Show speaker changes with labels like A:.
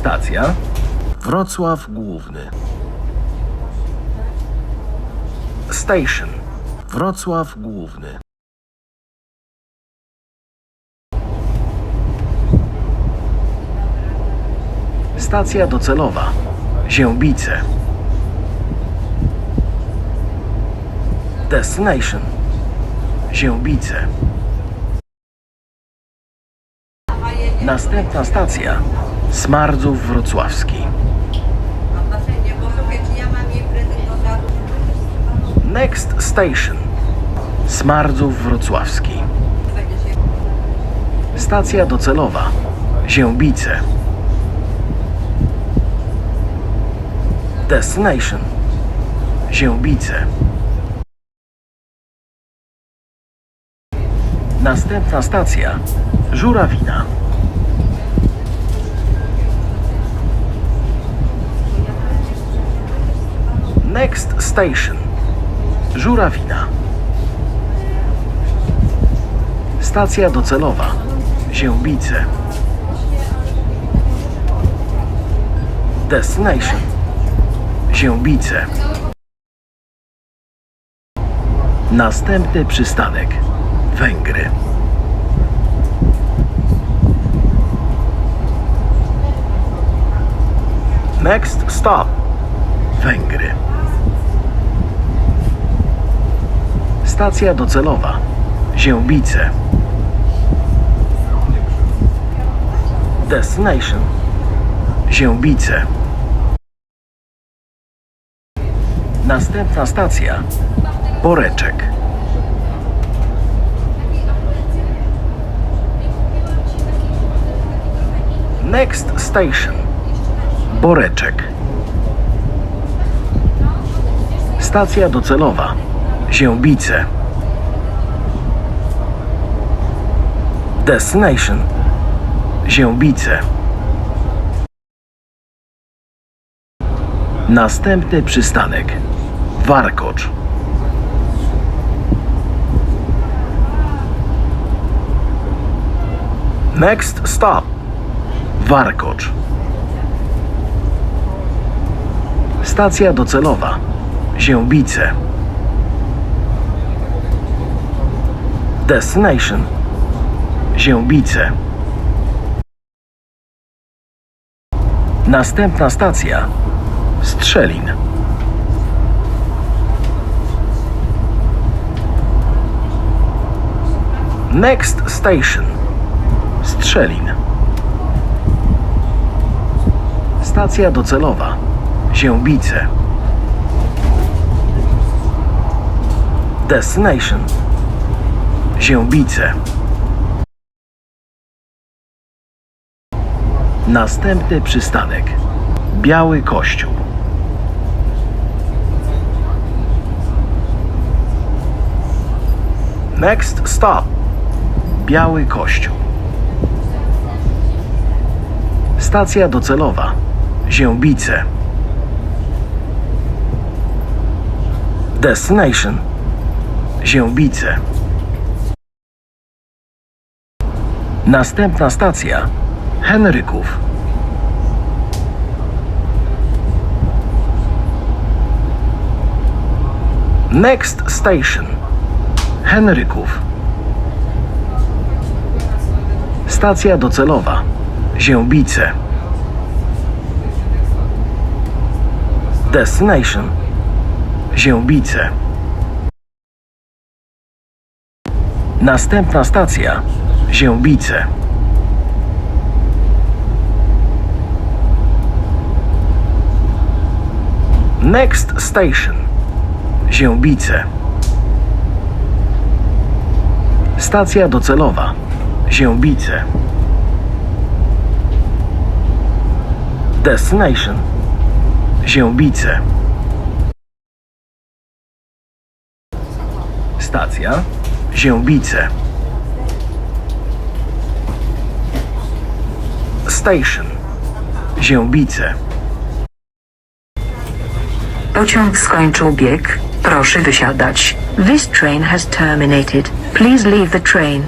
A: Stacja Wrocław Główny. Station Wrocław Główny. Stacja docelowa Ziębice. Destination Ziębice. Następna stacja Smardzów Wrocławski. Next station Smardzów Wrocławski. Stacja docelowa Ziębice. Destination Ziębice. Następna stacja Żurawina. Next station Żurawina. Stacja docelowa Ziębice. Destination Ziębice. Następny przystanek Węgry. Next stop Węgry. Stacja docelowa Ziębice. Destination Ziębice. Następna stacja Boreczek. Next station Boreczek. Stacja docelowa Ziębice. Destination Ziębice. Następny przystanek Warkocz. Next stop Warkocz. Stacja docelowa Ziębice. Destination Ziębice. Następna stacja Strzelin. Next station Strzelin. Stacja docelowa Ziębice. Destination Ziębice. Następny przystanek Biały Kościół. Next stop Biały Kościół. Stacja docelowa Ziębice. Destination Ziębice. Następna stacja Henryków. Next station Henryków. Stacja docelowa Ziębice. Destination Ziębice. Następna stacja Ziębice. Next station Ziębice. Stacja docelowa Ziębice. Destination Ziębice. Stacja Ziębice. Station Ziębice.
B: Pociąg skończył bieg. Proszę wysiadać. This train has terminated. Please leave the train.